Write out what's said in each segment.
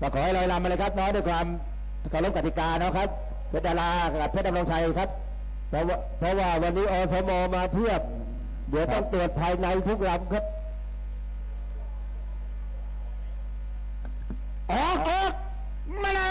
ก็ขอให้ลอยลำมาเลยครับน้อยด้วยความเคารพกติกาเนาะครับเพชรดารากับเพชรดำรงชัยครับ เพราะว่าเพราะว่าวันนี้อสมมาเพียบ เดี๋ยวต้องตรวจภายในทุกลำครับออกออกมาเลย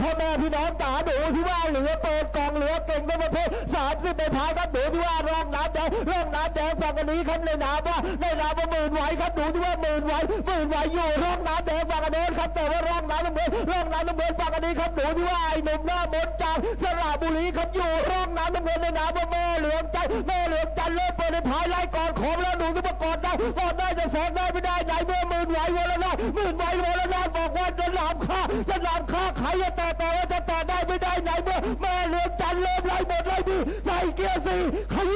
พ่อแม่พี่น้องจ๋าดูที่ว่าเหลือเปิดกองเหลือเก่งในประเภทสามสิบในพายครับดูที่ว่าร่องน้ำแดงร่องน้ำแดงฝั่งอันนี้ครับในน้ำว่าในน้ำว่าหมื่นไหวครับดูที่ว่าหมื่นไหวหมื่นไหวอยู่ร่องน้ำแดงฝั่งอันนี้ครับแต่ว่าร่องน้ำน้ำเงินร่องน้ำน้ำเงินฝั่งอันนี้ครับดูที่ว่าไอ้หนุ่มหน้ามนจากสระบุรีครับอยู่ร่องน้ำน้ำเงินในน้ำว่าแม่เหลืองใจแม่เหลืองจันเริ่มเปิดในพายไล่ก่อนของแล้วดูที่ว่ากอดได้กอดได้จะแสงได้ไม่ได้ไหนเมื่อหมื่นไหววรนาถหมื่นไหววรนาถบอกว่าจะหลาม ค่าจะหลามค้าขายจะต่อต่อว่าจะต่อได้ไม่ได้ไหนเมื่อแม่เรืองจันเริ่มไล่หมดไล่ดีใส่เกียร์สี่ขยี้แล้วขยี้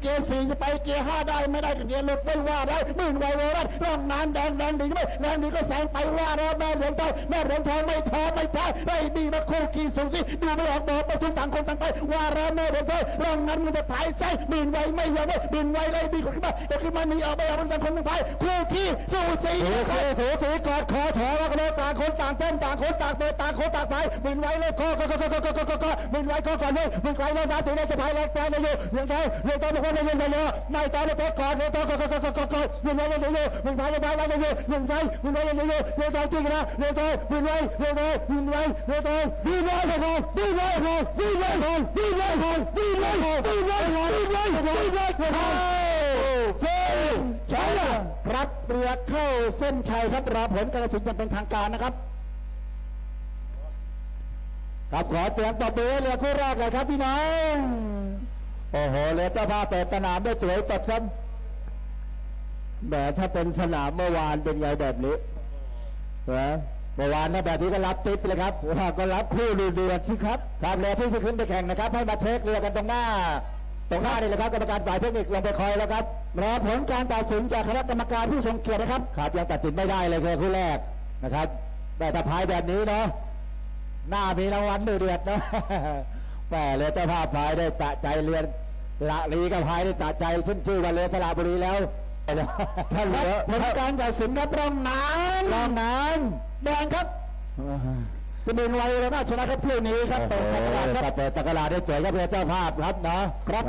เกียร์สี่จะไปเกียร์ห้าได้ไม่ได้กับเกียร์รถไม่ว่าได้มื่นไวเวอร์ได้ร่องน้ำแดงแดงดีไหมแดงดีก็แสงไปว่าแล้วแม่เหลืองทองแม่เหลืองทองไม่ท้อไม่ท้ายไม่มีมาคู่ขี่สูสีดูไม่ออกบอกประทุมต่างคนต่างไปว่าแล้วแม่เหลืองทองร่องนั้นมึงจะไปใส่มื่นไวไม่ยอมมื่นไวไรดีคนขึ้นมาเดี๋ขึ้นมามีเอาไปเอาคนต่างคนต่างไปคู่ขี่สูสีคู่ถูสีกอดคอถอแล้วก็ต่างคนต่างเต้นต่างคนต่างเปิต่างคนต่างไปมื่นไวเลยคอคอคอคอคอคอคอมื่นไวคอก่อนเลยมื่นไวเลยวน้สีแดงจะไปยแรงแรงเลยอยู่เหลืองทองเหลืองทองคนเลยยังไงเยอะนายใจเลยก่อนเลยต่อคอคอคอคอคอคอหมื่นไว้ยังไงอยู่มื่นไว้ยังไงยังไงอยู่หมื่นไว้มื่นไว้ยังไงอยู่เรื่องใจริงนะเรื่องใจหมื่นไว้เรื่องใจหมื่นไว้เรื่องใจหมื่นไว้ก่อนหมื่นไว้ก่อนหมื่นไว้ก่อนหมื่นไว้ก่อนหมื่นไว้ก่อนหมื่นไว้ก่อนหมื่นไว้ก่อนหมื่นไว้ก่อนเซ่ใช่ละรับเรือเข้าเส้นชัยครับรอผลการตัดสินอย่างเป็นทางการนะครับครับขอเสียงตบมือให้เรือคู่แรกเลยครับพี่น้อง โอ้โหเรือเจ้าภาพเปิดสนามได้สวยสดครับแหมถ้าเป็นสนามเมื่อวานเป็นไงแบบนี้นะเมื่อวานถ้าแบบนี้ก็รับติ๊บเลยครับว่าก็รับคู่ดูเดือดสิครับครับเรือที่จะขึ้นไปแข่งนะครับ ให้มาเช็คเรือกันตรงหน้า ตรงหน้านี่แหละครับกรรมการฝ่ายเทคนิคลงไปคอยแล้วครับรอผลการตัดสินจากคณะกรรมการผู้ทรงเกียรตินะครับครับยังตัดสินไม่ได้เลยคือคู่แรกนะครับแต่ถ้าพายแบบนี้เนาะหน้ามีรางวัลดูเดือดนะแหมเรือเจ้าภาพพายได้สะใจเรือ ละลีกับพายได้สะใจขึ้นชื่อว่าเรือสระบุรีแล้วถ้าเหลือผลการตัดสินครับร่องน้ำลองน้แดงครับำจะเป็นไวแล้วน่าชนะครับเที่ยวนี้ครับเปิดสักราชครับเปิดตะกร้าได้สวยครับเรือเจ้าภาพครับเนาะครับ